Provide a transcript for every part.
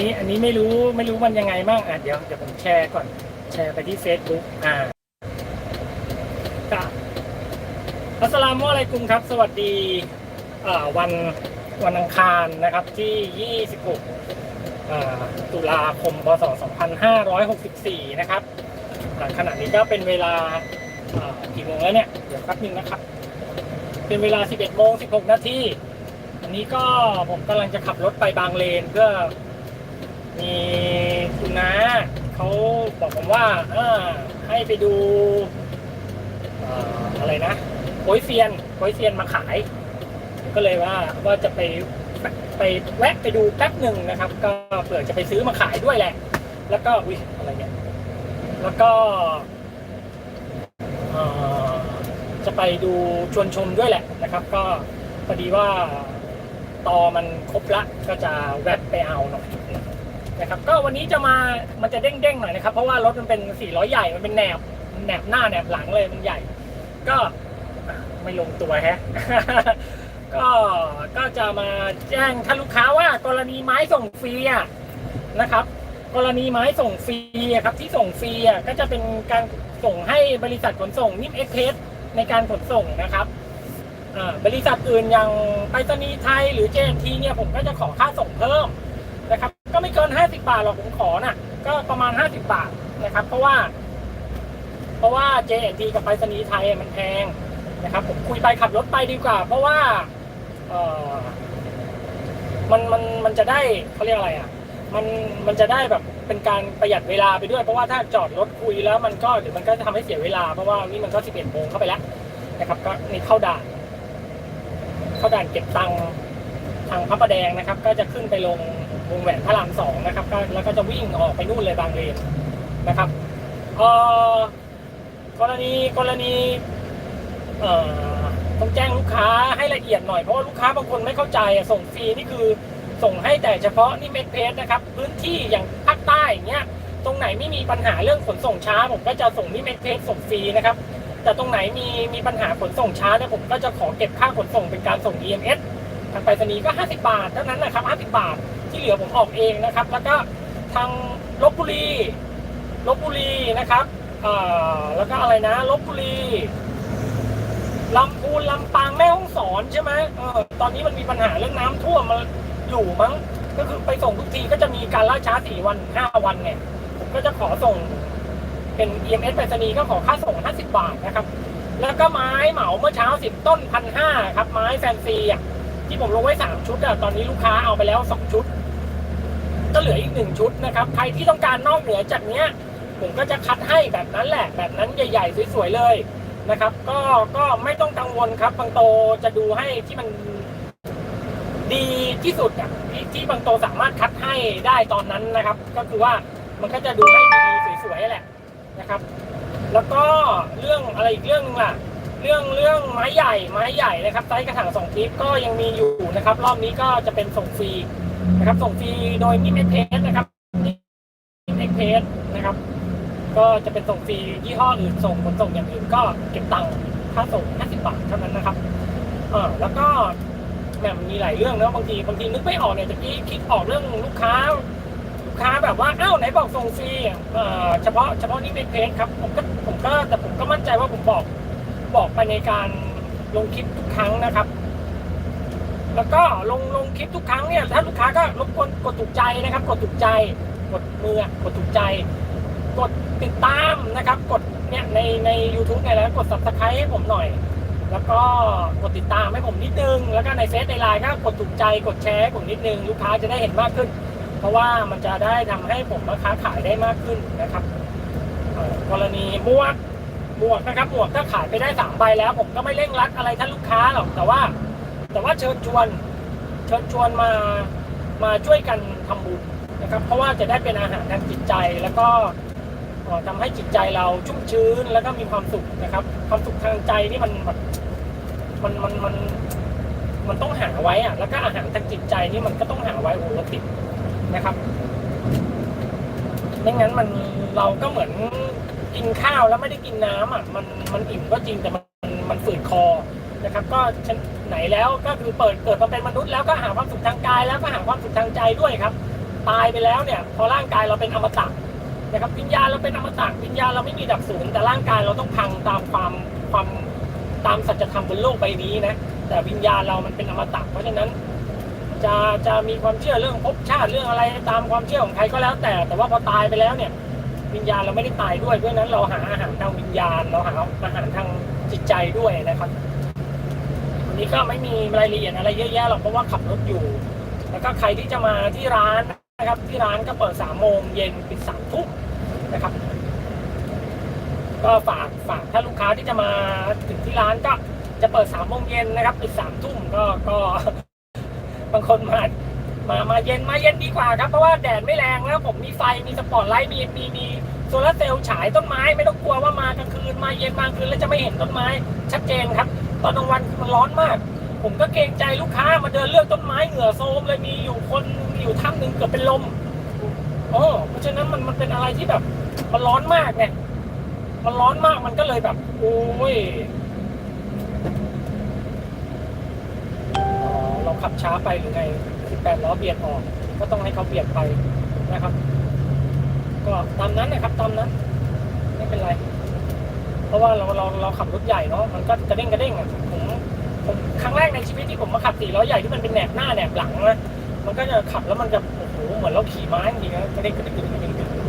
นี้อันนี้ไม่รู้ไม่รู้มันยังไงบ้างอะเดี๋ยวเดี๋ยวผมแชร์ก่อนแชร์ไปที่ Facebook อ่าครับอัสลามุอะลัยกุมครับ สวัสดีอ่าวันวันอังคารนะครับที่ 26 ตุลาคม พศ 2564 นะครับอ่าขณะนี้ก็เป็นเวลาอ่ากี่โมงแล้วเนี่ย เดี๋ยวแป๊บนึงนะครับ เป็นเวลา 11โมง16 นาที อันนี้ก็ผมกำลังจะขับรถไปบางเลนเพื่อ มีคุณน้าเขาบอกผมว่าเออให้ไปดูอะไรนะโป้ยเซียนโป้ยเซียนมาขาย ก็เลยว่าว่าจะไปไปแวะไปดูแป๊บหนึ่งนะครับ ก็เผื่อจะไปซื้อมาขายด้วยแหละ แล้วก็อุ้ยอะไรเนี่ยแล้วก็จะไปดูชวนชมด้วยแหละนะครับ ก็พอดีว่าตอมันครบละก็จะแวะไปเอาหน่อย นะครับก็วันนี้จะมามันจะเด้งๆหน่อยนะครับ เพราะว่ารถมันเป็น400ใหญ่มันเป็นแหนบแหนบหน้าแหนบหลังเลยมันใหญ่ ก็ไม่ลงตัวแฮะก็ก็จะมาแจ้งท่านลูกค้าว่ากรณีไม้ส่งฟรีอะนะครับ กรณีไม้ส่งฟรีครับที่ส่งฟรีอะก็จะเป็นการส่งให้บริษัทขนส่งนิมเอ็กเพสในการขนส่งนะครับบริษัทอื่นอย่างไปรษณีย์ไทยหรือ JNT เนี่ยผมก็จะขอค่าส่งเพิ่ม ก็ไม่เกิน 50 บาทหรอกผมขอน่ะ ก็ประมาณ 50 บาทนะครับ เพราะว่า เพราะว่า JNT กับไปรษณีย์ไทยมันแพงนะครับ ผมคุยไปขับรถไปดีกว่า เพราะว่าเออมันมันมันจะได้เขาเรียกอะไรอะ มันมันจะได้แบบเป็นการประหยัดเวลาไปด้วย เพราะว่าถ้าจอดรถคุยแล้วมันก็เดี๋ยวมันก็จะทำให้เสียเวลา เพราะว่านี่มันก็11โมงเข้าไปแล้วนะครับก็นี่เข้าด่าน เข้าด่านเก็บตังค์ทางพระประแดงนะครับ ก็จะขึ้นไปลง วงแหวนพระรามสองนะครับก็แล้วก็จะวิ่งออกไปนู่นเลยบางเลนนะครับเอ่อกรณีกรณีเอ่อต้องแจ้งลูกค้าให้ละเอียดหน่อยเพราะว่าลูกค้าบางคนไม่เข้าใจอะส่งฟรีนี่คือส่งให้แต่เฉพาะนี่เมกเพจนะครับพื้นที่อย่างภาคใต้อย่างเงี้ยตรงไหนไม่มีปัญหาเรื่องขนส่งช้า ผมก็จะส่งนี่เมกเพจส่งฟรีนะครับแต่ตรงไหนมีมีปัญหาขนส่งช้าเนี่ยผมก็จะขอเก็บค่าขนส่งเป็นการส่ง EMS ทางไปรษณีย์ก็ 50 บาทเท่านั้นนะครับ 50 บาท ที่เหลือผมออกเองนะครับ แล้วก็ทางลบบุรีลบบุรีนะครับแล้วก็อะไรนะลบบุรีลำพูนลำปางแม่ฮ่องสอนใช่ไหมเออตอนนี้มันมีปัญหาเรื่องน้ำท่วมมาอยู่มั้ง ก็คือไปส่งทุกทีก็จะมีการล่าช้า4วัน5วันเนี่ยผมก็จะขอส่งเป็น EMS ไปรษณีย์ก็ขอค่าส่ง 50 บาทนะครับ แล้วก็ไม้เหมาเมื่อเช้า 10 ต้นพันห้าครับ ไม้แฟนซีอะที่ผมลงไว้ 3 ชุดอะตอนนี้ลูกค้าเอาไปแล้ว 2 ชุด ก็เหลืออีก1ชุดนะครับ ใครที่ต้องการนอกเหนือจากเนี้ย ผมก็จะคัดให้แบบนั้นแหละ แบบนั้นใหญ่ๆสวยๆเลยนะครับ ก็ก็ไม่ต้องกังวลครับบางโตจะดูให้ที่มันดีที่สุดอะที่ที่บางโตสามารถคัดให้ได้ตอนนั้นนะครับ ก็คือว่ามันก็จะดูให้ดีสวยๆแหละนะครับ แล้วก็เรื่องอะไรอีกเรื่องหนึงล่ะเรื่องเรื่องไม้ใหญ่ไม้ใหญ่นะครับไซส์กระถางสองทิปก็ยังมีอยู่นะครับ รอบนี้ก็จะเป็นส่งฟรี นะครับ ส่งฟรีโดยนิเอ็กเพสนะครับนิเอ็กเพสนะครับ ก็จะเป็นส่งฟรียี่ห้ออื่นส่งขนส่งอย่างอื่นก็เก็บตังค์ค่าส่ง 50 บาทเท่านั้นนะครับ เออแล้วก็แหม่มมีหลายเรื่องนะบางทีบางทีนึกไม่ออกเนี่ยตะกี้คิดออกเรื่องลูกค้า ลูกค้าแบบว่าอ้าวไหนบอกส่งฟรีอ่เอ่อเฉพาะเฉพาะนี่เป็นเพจครับผมก็ผมก็แต่ผมก็มั่นใจว่าผมบอกบอกไปในการลงคลิปทุกครั้งนะครับ แล้วก็ลงลงคลิปทุกครั้งเนี่ยถ้าลูกค้าก็รบกวนกดถูกใจนะครับ กดถูกใจ กดมือกดถูกใจ กดติดตามนะครับ กดเนี่ยในใน u t u b e เนี่ยแล้วกด subscribe ให้ผมหน่อย แล้วก็กดติดตามให้ผมนิดนึง แล้วก็ในเฟซในไลน์ก็กดถูกใจกดแชร์ให้ผมนิดนึง ลูกค้าจะได้เห็นมากขึ้น เพราะว่ามันจะได้ทำให้ผมราคาขายได้มากขึ้นนะครับกรณีหมวกหมวกนะครับหมวกถ้าขายไปได้สามใบแล้ว ผมก็ไม่เร่งรัดอะไรท่านลูกค้าหรอกแต่ว่า แต่ว่าเชิญชวนเชิญชวนมามาช่วยกันทำบุญนะครับ เพราะว่าจะได้เป็นอาหารทางจิตใจแล้วก็เอ่อทำให้จิตใจเราชุ่มชื้นแล้วก็มีความสุขนะครับ ความสุขทางใจนี่มันแบบมันมันมันมันต้องหาไว้อะแล้วก็อาหารทางจิตใจนี่มันก็ต้องหาไว้โอ้โหรถติดนะครับไม่งั้นมันเราก็เหมือนกินข้าวแล้วไม่ได้กินน้ำอะมันมันอิ่มก็จริงแต่มันมันมันฝืดคอ นะครับก็ไหนแล้วก็คือเปิดเกิดมาเป็นมนุษย์แล้วก็หาความสุขทางกายแล้วก็หาความสุขทางใจด้วยครับ ตายไปแล้วเนี่ยพอร่างกายเราเป็นอมตะนะครับวิญญาณเราเป็นอมตะวิญญาณเราไม่มีดับศูนแต่ร่างกายเราต้องพังตามความความตามสัจธรรมบนโลกใบนี้นะแต่วิญญาณเรามันเป็นอมตะเพราะฉะนั้นจะจะมีความเชื่อเรื่องภพชาติเรื่องอะไรตามความเชื่อของใครก็แล้ว แต่แต่ว่าพอตายไปแล้วเนี่ย วิญญาณเราไม่ได้ตายด้วยเพราะนั้นเราหาอาหารทางวิญญาณ เราหาอาหารทางจิตใจด้วยนะครับ นี้ก็ไม่มีรายละเอียดอะไรเยอะแยะหรอกเพราะว่าขับรถอยู่ แล้วก็ใครที่จะมาที่ร้านนะครับที่ร้านก็เปิดสามโมงเย็นปิดสามทุ่มนะครับ ก็ฝากฝากถ้าลูกค้าที่จะมาถึงที่ร้านก็จะเปิดสามโมงเย็นนะครับปิดสามทุ่มก็ก็บางคนมามามาเย็นมาเย็นดีกว่าครับเพราะว่าแดดไม่แรงแล้วผมมีไฟมีสปอตไลท์มีมีมีโซลาร์เซลล์ฉายต้นไม้ไม่ต้องกลัวว่ามากลางคืนมาเย็นมากลางคืนแล้วจะไม่เห็นต้นไม้ชัดเจนครับ ตอนกลางวันมันร้อนมาก ผมก็เกรงใจลูกค้ามาเดินเลือกต้นไม้เหงื่อโซมเลยมีอยู่คนอยู่ท่านหนึ่งเกือบเป็นลมโอ้เพราะฉะนั้นมันมันเป็นอะไรที่แบบมันร้อนมากเนี่ยมันร้อนมากมันก็เลยแบบ โอ้ยเราขับช้าไปหรือไงคือแปดล้อเบียดออก ก็ต้องให้เขาเบียดไปนะครับ ก็ตามนั้นนะครับตามนั้น เพราะว่าเราเราเราขับรถใหญ่เนาะมันก็กระเด้งกระเด้งอะผมผมครั้งแรกในชีวิตที่ผมมาขับสี่ล้อใหญ่ที่มันเป็นแหนบหน้าแหนบหลังนะมันก็จะขับแล้วมันจะโอ้โหเหมือนเราขี่ม้าจริงๆนะกระเด้งกระเด้งกระเด้งกระเด้ง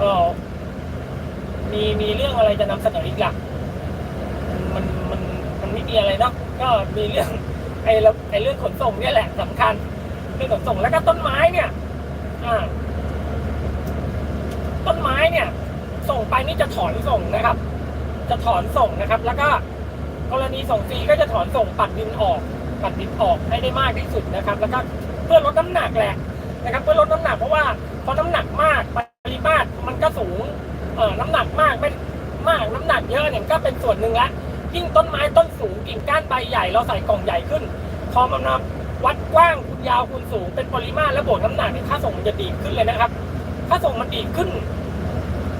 ก็มีมีเรื่องอะไรจะนำเสนออีกหลักมันมันมันไม่มีอะไรเนาะก็มีเรื่องไอ้เราไอ้เรื่องขนส่งเนี่ยแหละสำคัญเรื่องขนส่งแล้วก็ต้นไม้เนี่ย อ่า ต้นไม้เนี่ย ส่งไปนี่จะถอนส่งนะครับ จะถอนส่งนะครับ แล้วก็กรณีส่งฟรีก็จะถอนส่งปัดดินออก ปัดดินออกให้ได้มากที่สุดนะครับ แล้วก็เพื่อลดน้ำหนักแหละนะครับ เพื่อลดน้ำหนักเพราะว่าพอน้ำหนักมากปริมาตรมันก็สูงเอ่อน้ำหนักมากไม่มากน้ำหนักเยอะเนี่ยก็เป็นส่วนหนึ่งละยิ่งต้นไม้ต้นสูงกิ่งก้านใบใหญ่เราใส่กล่องใหญ่ขึ้น พอมันมวัดกว้างคูณยาวคูณสูงเป็นปริมาตรและบวกน้ำหนักเนี่ยค่าส่งมันจะดีขึ้นเลยนะครับ ค่าส่งมันดีขึ้น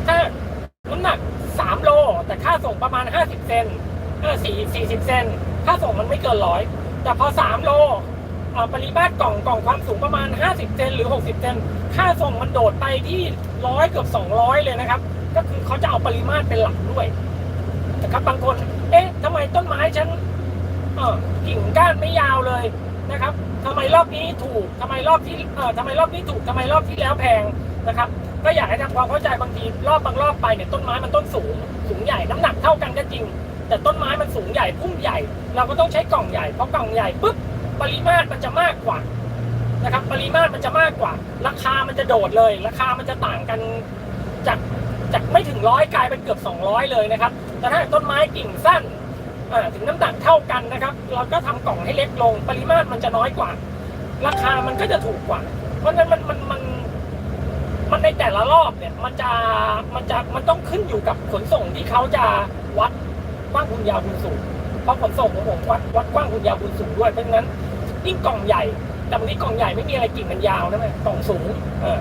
ถ้าน้ำหนัก3โล แต่ค่าส่งประมาณ50เซนเออ4 40เซนค่าส่งมันไม่เกินร้อยแต่พอ3โลปริมาตรกล่องกล่องความสูงประมาณ 50 เซนหรือ 60 เซนค่าส่งมันโดดไปที่ร้อยเกือบ 200 เลยนะครับ ก็คือเขาจะเอาปริมาตรเป็นหลักด้วยนะครับบางคน เอ๊ะทำไมต้นไม้ฉันเออกิ่งก้านไม่ยาวเลยนะครับทำไมรอบนี้ถูกทำไมรอบที่เออทำไมรอบนี้ถูกทำไมรอบที่แล้วแพงนะครับ ก็อยากให้ทำความเข้าใจบางทีรอบบางรอบไปเนี่ยต้นไม้มันต้นสูง สูงใหญ่น้ำหนักเท่ากันก็จริง แต่ต้นไม้มันสูงใหญ่พุ่มใหญ่ เราก็ต้องใช้กล่องใหญ่เพราะกล่องใหญ่ปุ๊บปริมาตรมันจะมากกว่านะครับปริมาตรมันจะมากกว่า ราคามันจะโดดเลย ราคามันจะต่างกันจากจากไม่ถึงร้อยกลายเป็นเกือบ 200 เลยนะครับแต่ถ้าต้นไม้กิ่งสั้นถึงน้ำหนักเท่ากันนะครับ เราก็ทำกล่องให้เล็กลง ปริมาตรมันจะน้อยกว่า ราคามันก็จะถูกกว่า เพราะฉะนั้นมันมันมัน มันในแต่ละรอบเนี่ย มันจะมันจะมันต้องขึ้นอยู่กับขนส่งที่เขาจะวัดกว้างคุณยาวคุณสูงเพราะขนส่งของผมวัดวัดกว้างคุณยาวคุณสูงด้วยเพราะฉะนั้นยิ่งกล่องใหญ่แต่วันนี้กล่องใหญ่ไม่มีอะไรกิ่งมันยาวนะแม่กล่องสูงเออ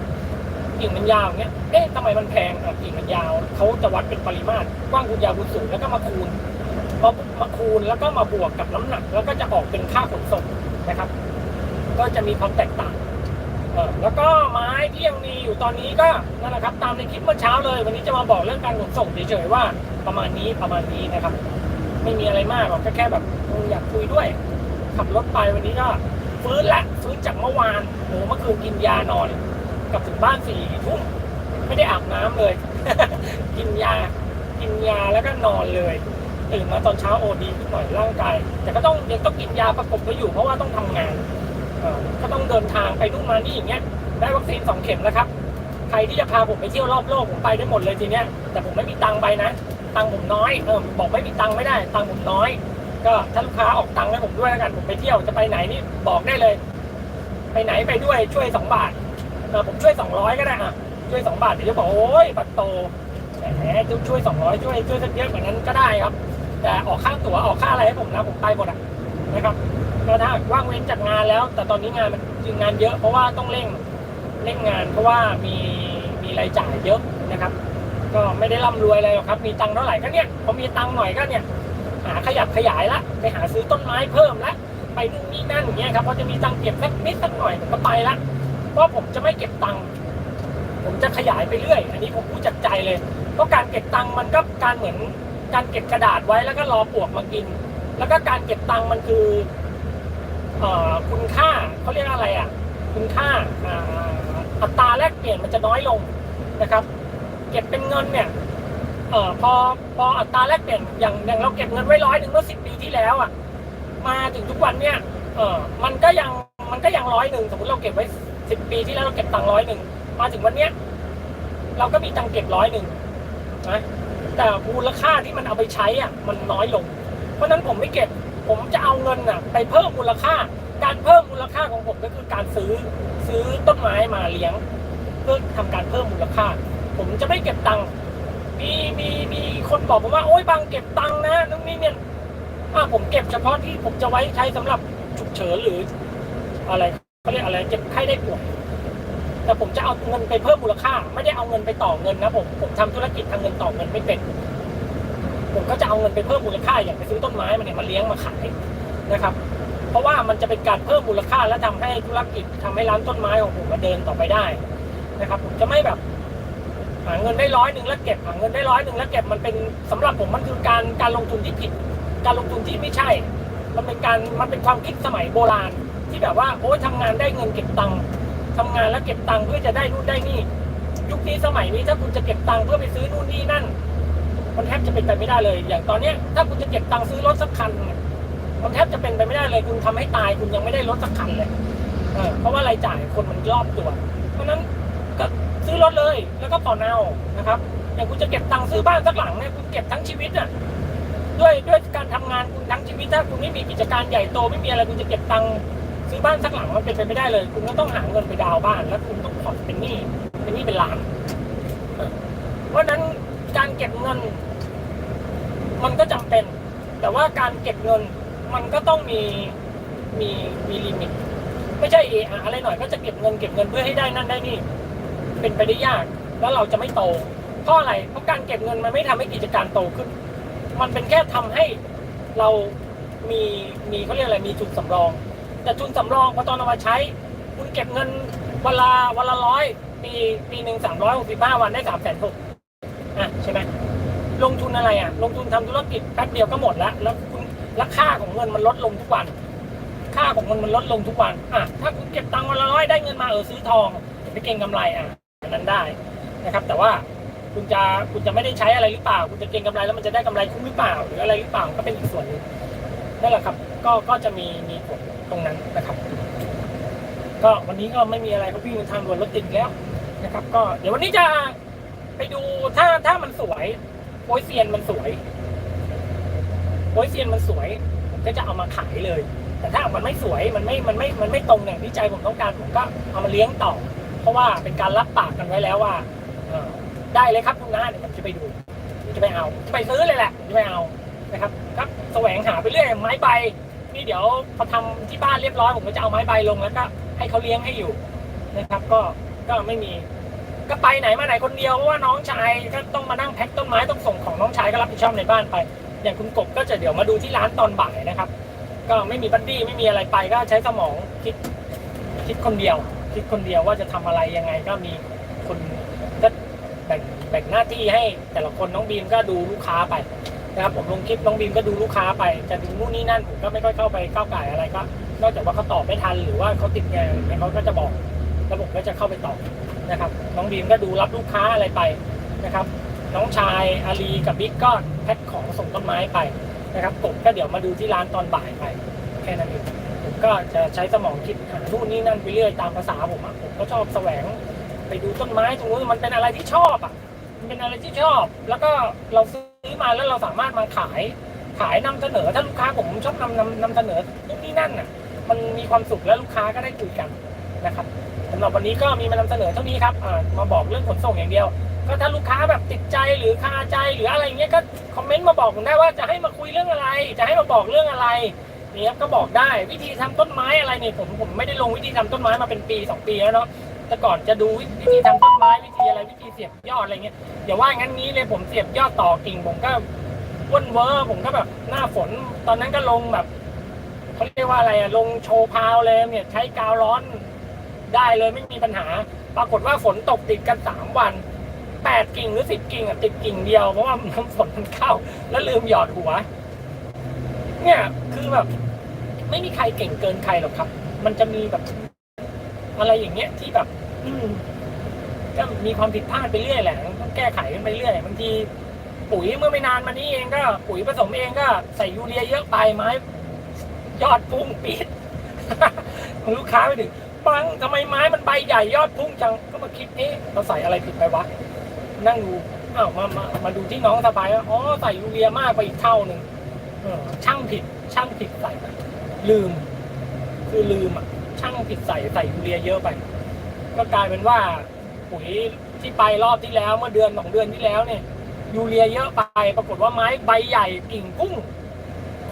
กิ่งมันยาวเงี้ยเอ๊ะทำไมมันแพงอะกิ่งมันยาวเขาจะวัดเป็นปริมาตรกว้างคุณยาวคุณสูงแล้วก็มาคูณพอมาคูณแล้วก็มาบวกกับน้ำหนัก แล้วก็จะออกเป็นค่าขนส่งนะครับ ก็จะมีความแตกต่าง เออแล้วก็ไม้ที่ยังมีอยู่ตอนนี้ก็นั่นแหละครับตามในคลิปเมื่อเช้าเลย วันนี้จะมาบอกเรื่องการขนส่งเฉยๆว่าประมาณนี้ประมาณนี้นะครับ ไม่มีอะไรมากหรอกก็แค่แบบอยากคุยด้วย ขับรถไปวันนี้ก็ฟื้นละฟื้นจากเมื่อวานโหเมื่อคืนกินยานอนกลับถึงบ้านสี่ทุ่มไม่ได้อาบน้ำเลย กินยากินยาแล้วก็นอนเลยตื่นมาตอนเช้าโอดีขึ้นหน่อยร่างกายแต่ก็ต้องยังต้องกินยาประกบไปอยู่เพราะว่าต้องทำงาน ก็ต้องเดินทางไปนู่นมานี่อย่างเงี้ยได้วัคซีนสองเข็มแล้วครับ ใครที่จะพาผมไปเที่ยวรอบโลกผมไปได้หมดเลยทีเนี้ยแต่ผมไม่มีตังค์ไปนะ ตังค์ผมน้อยเออบอกไม่มีตังค์ไม่ได้ตังค์ผมน้อย ก็ถ้าลูกค้าออกตังค์ให้ผมด้วยแล้วกันผมไปเที่ยวจะไปไหนนี่บอกได้เลย ไปไหนไปด้วยช่วยสองบาทเออผมช่วยสองร้อยก็ได้อะช่วยสองบาทเดี๋ยวจะบอกโอ้ยปัดโตแหมช่วยสองร้อยช่วยช่วยสักเยอะกว่านั้นก็ได้ครับ แต่ออกค่าตั๋วออกค่าอะไรให้ผมนะผมไปหมดอะนะครับ ก็ถ้าว่างเว้นจากงานแล้ว แต่ตอนนี้งานมันงานเยอะเพราะว่าต้องเร่งเร่งงาน เพราะว่ามีมีรายจ่ายเยอะนะครับ ก็ไม่ได้ร่ำรวยอะไรหรอกครับ มีตังค์เท่าไหร่ก็เนี่ยพอมีตังค์หน่อยก็เนี่ย หาขยับขยายละไปหาซื้อต้นไม้เพิ่มละไปนู่นนี่นั่นอย่างเงี้ยครับพอจะมีตังค์เก็บสักนิดสักหน่อยผมก็ไปละเพราะผมจะไม่เก็บตังค์ผมจะขยายไปเรื่อย อันนี้ผมพูดจากใจเลย เพราะการเก็บตังค์มันก็การเหมือนการเก็บกระดาษไว้แล้วก็รอปวกมากิน แล้วก็การเก็บตังค์มันคือ คุณค่าเขาเรียกอะไรอะคุณค่าอัตราแลกเปลี่ยนมันจะน้อยลงนะครับ เก็บเป็นเงินเนี่ยเออพอพออัตราแลกเปลี่ยนอย่างอย่างเราเก็บเงินไว้ร้อยหนึ่งเมื่อสิบปีที่แล้วอะมาถึงทุกวันเนี่ยเออมันก็ยังมันก็ยังร้อยหนึ่งสมมติเราเก็บไว้สิบปีที่แล้วเราเก็บตังค์ร้อยหนึ่งมาถึงวันเนี้ยเราก็มีตังค์เก็บร้อยหนึ่งนะแต่มูลค่าที่มันเอาไปใช้อะมันน้อยลง เพราะนั้นผมไม่เก็บ ผมจะเอาเงินอะไปเพิ่มมูลค่า การเพิ่มมูลค่าของผมก็คือการซื้อซื้อต้นไม้มาเลี้ยง เพื่อทำการเพิ่มมูลค่า ผมจะไม่เก็บตังค์มีมีมีคนบอกผมว่าโอ๊ยบางเก็บตังค์นะนู่นนี่เนี่ยอ่าผมเก็บเฉพาะที่ผมจะไว้ใช้สำหรับฉุกเฉินหรือ อะไรเขาเรียกอะไรเจ็บไข้ได้ป่วยแต่ผมจะเอาเงินไปเพิ่มมูลค่า ไม่ได้เอาเงินไปต่อเงินนะผมผมทำธุรกิจทางเงินต่อเงินไม่เป็น ผมก็จะเอาเงินไปเพิ่มมูลค่าอย่างไปซื้อต้นไม้มาเนี่ยมาเลี้ยงมาขายนะครับ เพราะว่ามันจะเป็นการเพิ่มมูลค่าและทำให้ธุรกิจทำให้ร้านต้นไม้ของผมมาเดินต่อไปได้นะครับ ผมจะไม่แบบหาเงินได้ร้อยหนึ่งแล้วเก็บหาเงินได้ร้อยหนึ่งแล้วเก็บมันเป็นสำหรับผมมันคือการการลงทุนที่ผิด การลงทุนที่ไม่ใช่ มันเป็นการมันเป็นความคิดสมัยโบราณ ที่แบบว่าโอ้ยทำงานได้เงินเก็บตังค์ทำงานแล้วเก็บตังค์เพื่อจะได้นู่นได้นี่ ยุคนี้สมัยนี้ถ้าคุณจะเก็บตังค์เพื่อไปซื้อนู่นนี่นั่น มันแทบจะเป็นไปไม่ได้เลย อย่างตอนเนี้ยถ้าคุณจะเก็บตังค์ซื้อรถสักคันเนี่ยมันแทบจะเป็นไปไม่ได้เลย คุณทำให้ตายคุณยังไม่ได้รถสักคันเลยเออเพราะว่ารายจ่ายคนมันรอบตัว เพราะนั้นก็ซื้อรถเลยแล้วก็ผ่อนเอานะครับ อย่างคุณจะเก็บตังค์ซื้อบ้านสักหลังเนี่ยคุณเก็บทั้งชีวิตอะด้วยด้วยการทำงานคุณทั้งชีวิตถ้าคุณไม่มีกิจการใหญ่โตไม่มีอะไรคุณจะเก็บตังค์ซื้อบ้านสักหลังมันเป็นไปไม่ได้เลย คุณก็ต้องหาเงินไปดาวบ้าน แล้วคุณต้องผ่อนเป็นหนี้เป็นหนี้เป็นล้านเพราะนั้น การเก็บเงิน มันก็จำเป็น แต่ว่าการเก็บเงินมันก็ต้องมีมีมีลิมิต ไม่ใช่เออะไรหน่อยก็จะเก็บเงินเก็บเงินเพื่อให้ได้นั่นได้นี่ เป็นไปได้ยาก แล้วเราจะไม่โตเพราะอะไรเพราะการเก็บเงินมันไม่ทำให้กิจการโตขึ้น มันเป็นแค่ทำให้เรามีมีเขาเรียกอะไรมีทุนสำรอง แต่ทุนสำรองพอตอนเอามาใช้ คุณเก็บเงินวันละวันละร้อยปีปีหนึ่งสามร้อยหกสิบห้าวันได้สามแสนหก อะใช่ไหมลงทุนอะไรอะ ลงทุนทำธุรกิจแป๊บเดียวก็หมดล้วแล้วคุณราคาของเงินมันลดลงทุกวัน ค่าของเงินมันลดลงทุกวันอะถ้าคุณเก็บตังค์วันละร้อยได้เงินมาเออซื้อทองไปเก็งกำไรอะนั้นได้นะครับ แต่ว่าคุณจะคุณจะไม่ได้ใช้อะไรหรือเปล่า คุณจะเก็งกำไรแล้วมันจะได้กำไรคุ้มหรือเปล่า หรืออะไรหรือเปล่าก็เป็นอีกส่วนนึงนั่นแหละครับ ก็ก็จะมีมีผลตรงนั้นนะครับ ก็วันนี้ก็ไม่มีอะไรเพราะพี่มันทางด่วนรถติดแล้วนะครับ ก็เดี๋ยววันนี้จะ ไปดูถ้าถ้ามันสวยโปยเซียนมันสวยโปยเซียนมันสวยผมก็จะเอามาขายเลย แต่ถ้ามันไม่สวยมันไม่มันไม่มันไม่ตรงอย่างที่ใจผมต้องการผมก็เอามาเลี้ยงต่อ เพราะว่าเป็นการรับปากกันไว้แล้วว่าเอได้เลยครับคุณน้าเดี๋ยวผมจะไปดูจะไปเอาจะไปซื้อเลยแหละจะไปเอานะครับครับแสวงหาไปเรื่อยไม้ใบนี่เดี๋ยวพอทำที่บ้านเรียบร้อยผมก็จะเอาไม้ใบลงแล้วก็ให้เขาเลี้ยงให้อยู่นะครับ ก็ก็ไม่มี ก็ไปไหนมาไหนคนเดียวเพราะว่าน้องชายก็ต้องมานั่งแพ็คต้นไม้ต้องส่งของน้องชายก็รับผิดชอบในบ้านไป อย่างคุณกบก็จะเดี๋ยวมาดูที่ร้านตอนบ่ายนะครับ ก็ไม่มีบัดดี้ไม่มีอะไรไปก็ใช้สมองคิดคิดคนเดียว คิดคนเดียวว่าจะทำอะไรยังไงก็มีคนก็แบ่งแบ่งหน้าที่ให้แต่ละคนน้องบีมก็ดูลูกค้าไปนะครับผมลงคลิปน้องบีมก็ดูลูกค้าไป จะดูนู่นนี่นั่นผมก็ไม่ค่อยเข้าไปก้าวไก่อะไรก็นอกจากว่าเขาตอบไม่ทันหรือว่าเขาติดงานเขาก็จะบอกแล้วผมก็จะเข้าไปตอบ นะครับ น้องบีมก็ดูรับลูกค้าอะไรไปนะครับ น้องชายอาลีกับบิ๊กก็แพ็คของส่งต้นไม้ไปนะครับผมก็เดี๋ยวมาดูที่ร้านตอนบ่ายไปแค่นั้นเองผมก็จะใช้สมองคิดหานู่นนี่นั่นไปเรื่อยตามภาษาผมอะผมก็ชอบแสวงไปดูต้นไม้ตรงนู้นมันเป็นอะไรที่ชอบอะมันเป็นอะไรที่ชอบ แล้วก็เราซื้อมาแล้วเราสามารถมาขายขายนำเสนอถ้าลูกค้าผมชอบนำนำนำเสนอนู่นนี่นั่นอะ มันมีความสุขและลูกค้าก็ได้คุยกันนะครับ หรับวันนี้ก็มีมานำเสนอเท่านี้ครับมาบอกเรื่องขนส่งอย่างเดียว ก็ถ้าลูกค้าแบบติดใจหรือคาใจหรืออะไรเงี้ยก็คอมเมนต์มาบอกผมได้ว่าจะให้มาคุยเรื่องอะไร จะให้มาบอกเรื่องอะไรนี่ครับก็บอกได้วิธีทำต้นไม้อะไรเนี่ยผมผมไม่ได้ลงวิธีทำต้นไม้มาเป็นปีสองปีแล้วเนาะแต่ก่อนจะดูวิธีทำต้นไม้วิธีอะไรวิธีเสียบยอดอะไรเงี้ยอย่าว่างั้นนี้เลยผมเสียบยอดต่อกิ่งผมก็ว่นเวอร์ผมก็แบบหน้าฝน ตอนนั้นก็ลงแบบเขาเรียกว่าอะไรอะลงโชว์พาวเลยเนี่ยใช้กาวร้อน ได้เลยไม่มีปัญหา ปรากฏว่าฝนตกติดกันสามวันแปดกิ่งหรือสิบกิ่งอะติดกิ่งเดียวเพราะว่าน้ำฝนมันเข้า แล้วลืมหยอดหัว เนี่ยคือแบบ ไม่มีใครเก่งเกินใครหรอกครับ มันจะมีแบบ อะไรอย่างเงี้ยที่แบบ อืมก็มีความผิดพลาดไปเรื่อยแหละต้องแก้ไขกันไปเรื่อยบางทีปุ๋ยเมื่อไม่นานมานี้เองก็ ปุ๋ยผสมเองก็ใส่ยูเรียเยอะไปไม้ยอดพุ่งปีดลูกค้าไปถึง ปังทำไมไม้มันใบใหญ่ยอดพุ่งจังก็มาคิดเอ๊ะเราใส่อะไรผิดไปวะนั่งดูอ้าวมามามาดูที่น้องสะพายอ๋อใส่ยูเรียมากไปอีกเท่าหนึ่งช่างผิด ช่างผิดใส่ไปลืม คือลืมอะช่างผิดใส่ใส่ยูเรียเยอะไป ก็กลายเป็นว่าปุ๋ยที่ไปรอบที่แล้วเมื่อเดือนสองเดือนที่แล้วเนี่ยยูเรียเยอะไป ปรากฏว่าไม้ใบใหญ่กิ่งพุ่ง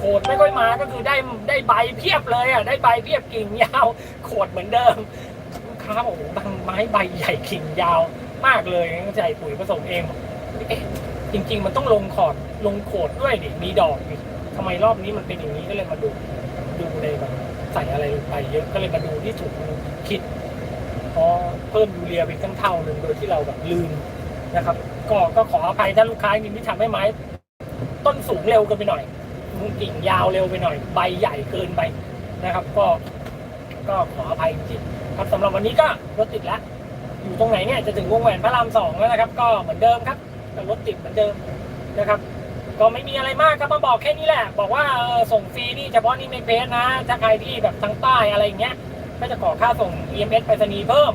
โขดไม่ค่อยมาก็คือได้ได้ใบเพียบเลยอะได้ใบเพียบกิ่งยาวโขดเหมือนเดิมลูกค้าบอกโอ้บางไม้ใบใหญ่กิ่งยาวมากเลยใส่ปุ๋ยผสมเองเอ๊ะจริง ๆ มันต้องลงขอดลงโขดด้วยดิมีดอกดิทำไมรอบนี้มันเป็นอย่างนี้ก็เลยมาดูดูเลยแบบใส่อะไรลงไปเยอะก็เลยมาดูที่ถูกคิดพอเพิ่มยูเรียไปตั้งเท่าหนึ่งโดยที่เราแบบลืมนะครับ ก็ก็ขออภัยถ้าลูกค้าจริงที่ทำให้ไม้ ต้นสูงเร็วกินไปหน่อย กิ่งยาวเร็วไปหน่อย ใบใหญ่เกินไปนะครับ ก็ก็ขออภัยจริงๆครับสำหรับวันนี้ก็รถติดแล้ว อยู่ตรงไหนเนี่ยจะถึงวงแหวนพระรามสองแล้วนะครับ ก็เหมือนเดิมครับแต่รถติดเหมือนเดิมนะครับ ก็ไม่มีอะไรมากครับมาบอกแค่นี้แหละ บอกว่าส่งฟรีนี่เฉพาะนี่ไม่เพจนะ ถ้าใครที่แบบทางใต้อะไรอย่างเงี้ย ก็จะขอค่าส่ง EMS ไปรษณีย์เพิ่ม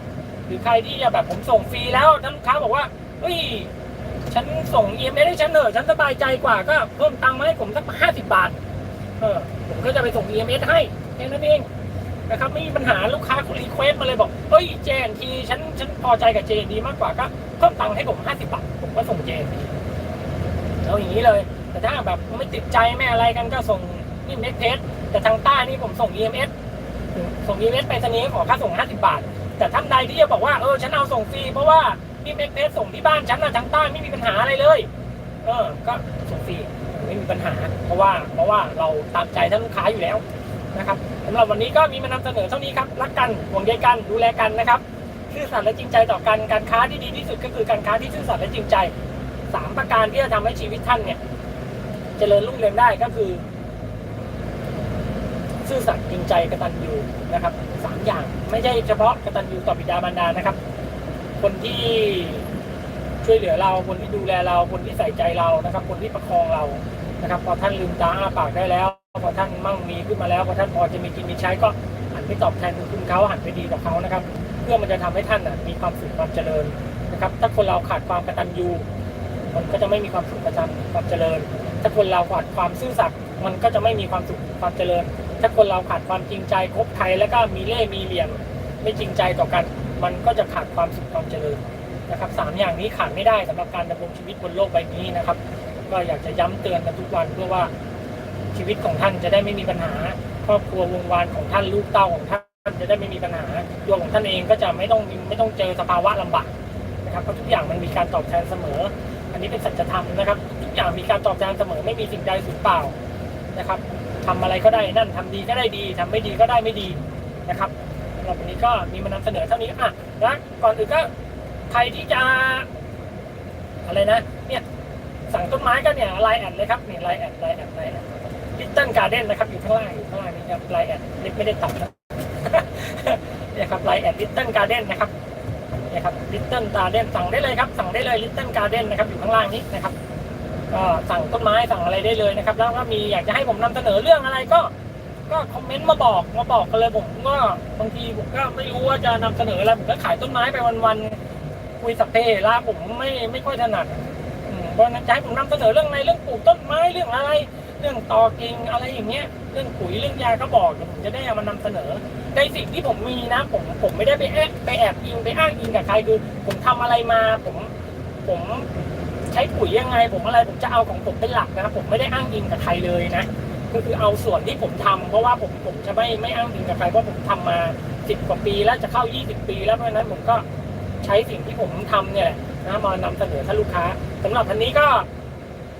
หรือใครที่จะแบบผมส่งฟรีแล้วถ้านลูกค้าบอกว่าเฮ้ย ฉันส่ง EMS ให้ฉันเถอะฉันสบายใจกว่าก็เพิ่มตังค์มาให้ผมสักห้าสิบบาท เออผมก็จะไปส่ง EMS ให้แค่นั้นเองนะครับไม่มีปัญหาลูกค้าคุณรีเควสมาเลยบอกเฮ้ย JNT ฉันฉันพอใจกับ JNT มากกว่าก็เพิ่มตังค์ให้ผมห้าสิบบาทผมก็ส่ง JNT แล้วอย่างนี้เลย แต่ถ้าแบบไม่ติดใจไม่อะไรกันก็ส่งนี่เม็ดเพจแต่ทางใต้นี่ผมส่ง EMS ส่ง EMS ไปสนีย์ขอค่าส่ง 50 บาท แต่ท่านใดที่จะบอกว่าเออฉันเอาส่งฟรีเพราะว่า พี่เม็กเพจส่งที่บ้านฉันนะทางใต้ไม่มีปัญหาอะไรเลย เออ ก็ส่งฟรีไม่มีปัญหา เพราะว่าเพราะว่าเราตามใจท่านลูกค้าอยู่แล้วนะครับสำหรับวันนี้ก็มีมานำเสนอเท่านี้ครับรักกันห่วงใยกันดูแลกันนะครับซื่อสัตย์และจริงใจต่อกันการค้าที่ดีที่สุดก็คือการค้าที่ซื่อสัตย์และจริงใจสามประการที่จะทำให้ชีวิตท่านเนี่ยเจริญรุ่งเรืองได้ก็คือซื่อสัตย์จริงใจกตัญญูนะครับสามอย่างไม่ใช่เฉพาะกตัญญูต่อบิดามารดานะครับ คนที่ช่วยเหลือเรา คนที่ดูแลเรา คนที่ใส่ใจเรานะครับ คนที่ประคองเรานะครับ พอท่านลืมตาอ้าปากได้แล้ว พอท่านมั่งมีขึ้นมาแล้ว พอท่านพอจะมีกินมีใช้ก็หันไปตอบแทนคุณเขาหันไปดีกับเขานะครับ เพื่อมันจะทำให้ท่านนะมีความสุขความเจริญนะครับ ถ้าคนเราขาดความกตัญญูมันก็จะไม่มีความสุขประจำความเจริญ ถ้าคนเราขาดความซื่อสัตย์มันก็จะไม่มีความสุขความเจริญ ถ้าคนเราขาดความจริงใจคบใครแล้วก็มีเล่ห์มีเหลี่ยมไม่จริงใจต่อกัน มันก็จะขาดความสุขความเจริญนะครับสามอย่างนี้ขาดไม่ได้สำหรับการดำรงชีวิตบนโลกใบนี้นะครับ ก็อยากจะย้ำเตือนกันทุกวันเพื่อว่าชีวิตของท่านจะได้ไม่มีปัญหา ครอบครัววงวานของท่านลูกเต้าของท่านจะได้ไม่มีปัญหาตัวของท่านเองก็จะไม่ต้องไม่ต้องเจอสภาวะลำบากนะครับเพราะทุกอย่างมันมีการตอบแทนเสมอ อันนี้เป็นสัจธรรมนะครับ ทุกอย่างมีการตอบแทนเสมอไม่มีสิ่งใดสูญเปล่านะครับทำอะไรก็ได้นั่นทำดีก็ได้ดีทำไม่ดีก็ได้ไม่ดีนะครับ หรับวันนี้ก็มีมานำเสนอเท่านี้อะนะก่อนอื่นก็ใครที่จะอะไรนะ เนี่ย สั่งต้นไม้ก็เนี่ยไลน์แอดเลยครับเนี่ยไลน์แอดไลน์แอดไลน์แอดลิตเติ้ลการ์เด้นนะครับอยู่ข้างล่างอยู่ข้างล่างนี่ครับไลน์แอดลิไม่ได้ตัดนะเนี่ยครับไลน์แอดลิตเติ้ลการ์เด้นนะครับเนี่ยครับลิตเติ้ลการ์เด้นสั่งได้เลยครับ สั่งได้เลยลิตเติ้ลการ์เด้นนะครับอยู่ข้างล่างนี้นะครับก็สั่งต้นไม้สั่งอะไรได้เลยนะครับ แล้วก็มีอยากจะให้ผมนำเสนอเรื่องอะไรก็ ก็คอมเมนต์มาบอกมาบอกกันเลยผมก็บางทีผมก็ไม่รู้ว่าจะนำเสนออะไรผมก็ขายต้นไม้ไปวันๆคุยสัพเพเหระผมไม่ไม่ค่อยถนัดเพราะนั้นจะให้ผมนำเสนอเรื่องอะไรเรื่องปลูกต้นไม้เรื่องอะไร เรื่องตอกิ่งอะไรอย่างเงี้ย เรื่องปุ๋ยเรื่องยาก็บอกผมจะได้เอามานำเสนอในสิ่งที่ผมมีนะ ผมผมไม่ได้ไปแอบไปแอบอิงไปอ้างอิงกับใครคือผมทำอะไรมา ผมผมใช้ปุ๋ยยังไง ผมอะไรผมจะเอาของผมเป็นหลักนะผมไม่ได้อ้างอิงกับใครเลยนะ ก็คือเอาส่วนที่ผมทำเพราะว่าผมผมจะไม่ไม่อ้างอิงกับใครเพราะผมทำมาสิบกว่าปีแล้วจะเข้ายี่สิบปี แล้วเพราะฉะนั้นผมก็ใช้สิ่งที่ผมทำเนี่ยแหละนะมานำเสนอท่านลูกค้าสำหรับท่านนี้ก็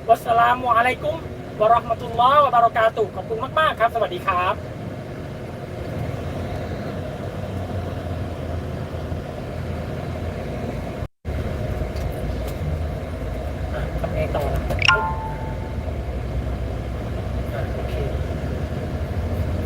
วัสลามุอะลัยกุมวาราะห์มะตุลลอฮ์วะบารอกาตุขอบคุณมาก ๆ ครับ สวัสดีครับ